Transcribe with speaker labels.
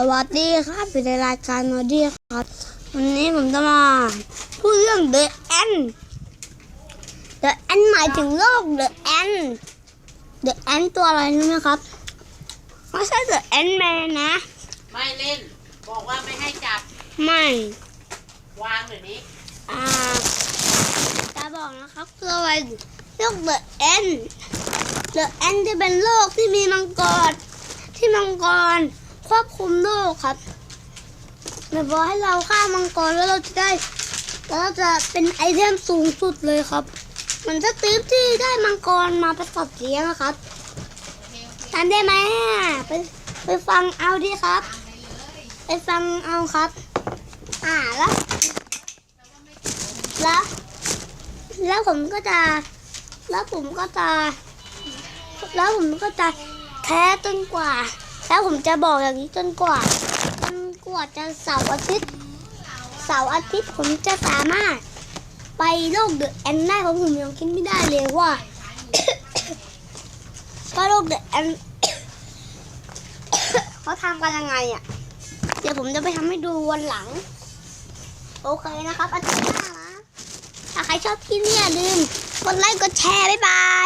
Speaker 1: สวัสดีครับเป็นรายการนอดี้ครับ วันนี้ผมจะมาพูดเรื่อง The Ant The Ant หมายถึงโลก The Ant The Ant ตัวอะไรรู้ไหมครับไม่ใช่ The Ant Man นะ
Speaker 2: ไม่เล่น บอกว่าไม่ให้จับ
Speaker 1: ไม่
Speaker 2: วางเดี๋ยวนี้
Speaker 1: อ่าจะบอกนะครับคืออะไรโลก The Ant The Ant จะเป็นโลกที่มีมังกรที่มังกร ควบคุมโลกครับแบบว่าให้เราฆ่ามังกรแล้วเราจะได้แล้วเราจะเป็นไอเทมสูงสุดเลยครับเหมันจะตีฟที่ได้มังกรมาประกอบเสียงนะครับทำได้ไหมไปไปฟังเอาดิครับ ไปฟังเอาครับ อ่าแล้วแล้วแล้วผมก็จะ แล้วผมก็จะ แล้วผมก็จะแท้จนกว่า แล้วผมจะบอกอย่างนี้จนกว่าจนกว่าจะเสาร์อาทิตย์เสาร์อาทิตย์ผมจะสามารถไปโลกเดอะแอนได้เพราะผมยังคิดไม่ได้เลยว่าว่าโลกเดอะแอนเขาทำกันยังไงอะ เดี๋ยวผมจะไปทำให้ดูวันหลัง โอเคนะครับอาทิตย์หน้านะถ้าใครชอบคลิปนี้อย่าลืมกดไลค์กดแชร์ บ๊ายบาย